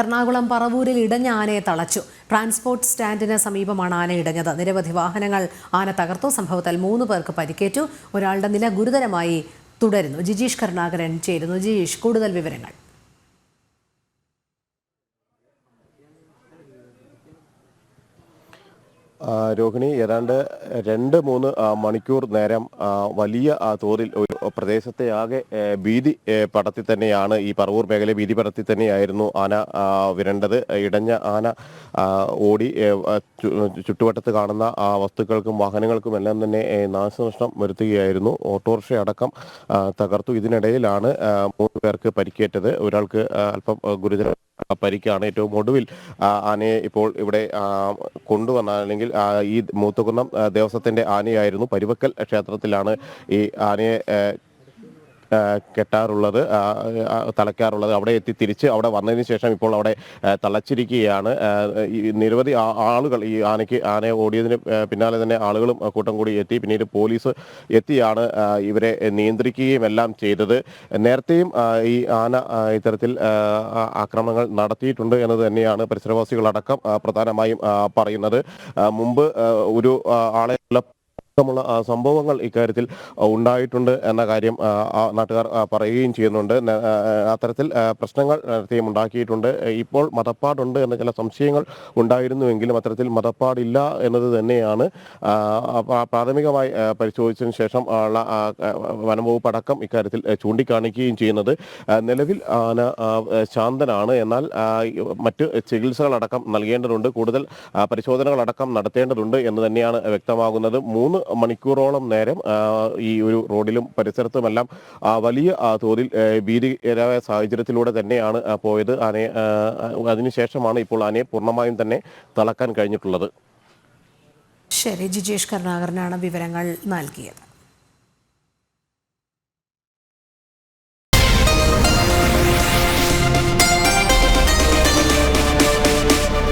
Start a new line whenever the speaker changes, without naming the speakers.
എറണാകുളം പറവൂരിൽ ഇടഞ്ഞ ആനയെ തളച്ചു. ട്രാൻസ്പോർട്ട് സ്റ്റാൻഡിന് സമീപമാണ് ആന ഇടഞ്ഞത്. നിരവധി വാഹനങ്ങൾ ആന തകർത്തു. സംഭവത്തിൽ മൂന്ന് പേർക്ക് പരിക്കേറ്റു. ഒരാളുടെ നില ഗുരുതരമായി തുടരുന്നു. ജിജീഷ് കരുണാകരൻ ചേരുന്നു. ജിജീഷ് കൂടുതൽ വിവരങ്ങൾ.
രോഹിണി ഏതാണ്ട് രണ്ട് മൂന്ന് മണിക്കൂർ നേരം വലിയ തോതിൽ ഒരു പ്രദേശത്തെ ആകെ ഭീതി പടത്തിൽ തന്നെയാണ് ഈ പറവൂർ മേഖല ഭീതി പടത്തിൽ തന്നെയായിരുന്നു ആന വിരണ്ടത്. ഇടഞ്ഞ ആന ഓടി ചുറ്റുവട്ടത്ത് കാണുന്ന ആ വസ്തുക്കൾക്കും വാഹനങ്ങൾക്കും എല്ലാം തന്നെ നാശനഷ്ടം വരുത്തുകയായിരുന്നു. ഓട്ടോറിക്ഷ അടക്കം തകർത്തു. ഇതിനിടയിലാണ് മൂന്ന് പേർക്ക് പരിക്കേറ്റത്. ഒരാൾക്ക് അല്പം ഗുരുതര പരിക്കാണ് ഏറ്റവും ഒടുവിൽ ആനയെ ഇപ്പോൾ ഇവിടെ കൊണ്ടുവന്ന അല്ലെങ്കിൽ ഈ മൂത്തുകുന്നം ദേവസ്വത്തിന്റെ ആനയായിരുന്നു. പരുവക്കൽ ക്ഷേത്രത്തിലാണ് ഈ ആനയെ കെട്ടാറുള്ളത് തളയ്ക്കാറുള്ളത്. അവിടെ എത്തി തിരിച്ച് അവിടെ വന്നതിന് ശേഷം ഇപ്പോൾ അവിടെ തളച്ചിരിക്കുകയാണ്. നിരവധി ആളുകൾ ഈ ആനയ്ക്ക് ആനയെ ഓടിയതിന് പിന്നാലെ തന്നെ ആളുകളും കൂട്ടം കൂടി എത്തി. പിന്നീട് പോലീസ് എത്തിയാണ് ഇവരെ നിയന്ത്രിക്കുകയും എല്ലാം ചെയ്തത്. നേരത്തെയും ഈ ആന ഇത്തരത്തിൽ ആക്രമണങ്ങൾ നടത്തിയിട്ടുണ്ട് എന്നത് തന്നെയാണ് പരിസരവാസികളടക്കം പ്രധാനമായും പറയുന്നത്. മുമ്പ് ഒരു ആളെ അടക്കമുള്ള സംഭവങ്ങൾ ഇക്കാര്യത്തിൽ ഉണ്ടായിട്ടുണ്ട് എന്ന കാര്യം നാട്ടുകാർ പറയുകയും ചെയ്യുന്നുണ്ട്. അത്തരത്തിൽ പ്രശ്നങ്ങൾ നേരത്തെയും ഉണ്ടാക്കിയിട്ടുണ്ട്. ഇപ്പോൾ മതപ്പാടുണ്ട് എന്ന ചില സംശയങ്ങൾ ഉണ്ടായിരുന്നുവെങ്കിലും അത്തരത്തിൽ മതപ്പാടില്ല എന്നത് തന്നെയാണ് പ്രാഥമികമായി പരിശോധിച്ചതിന് ശേഷം ഉള്ള വനംവകുപ്പ് അടക്കം ഇക്കാര്യത്തിൽ ചൂണ്ടിക്കാണിക്കുകയും ചെയ്യുന്നത്. നിലവിൽ ആന ശാന്തനാണ്. എന്നാൽ മറ്റ് ചികിത്സകളടക്കം നൽകേണ്ടതുണ്ട്. കൂടുതൽ പരിശോധനകളടക്കം നടത്തേണ്ടതുണ്ട് എന്ന് തന്നെയാണ് വ്യക്തമാകുന്നത്. മൂന്ന് മണിക്കൂറോളം നേരം ഈ ഒരു റോഡിലും പരിസരത്തുമെല്ലാം വലിയ തോതിൽ ഭീതികരമായ സാഹചര്യത്തിലൂടെ തന്നെയാണ് പോയത്. ആനയെ അതിനുശേഷമാണ് ഇപ്പോൾ ആനയെ പൂർണമായും തന്നെ തളക്കാൻ കഴിഞ്ഞിട്ടുള്ളത്.
ശരി ജിജേഷ് കരുണാകരനാണ് വിവരങ്ങൾ നൽകിയത്.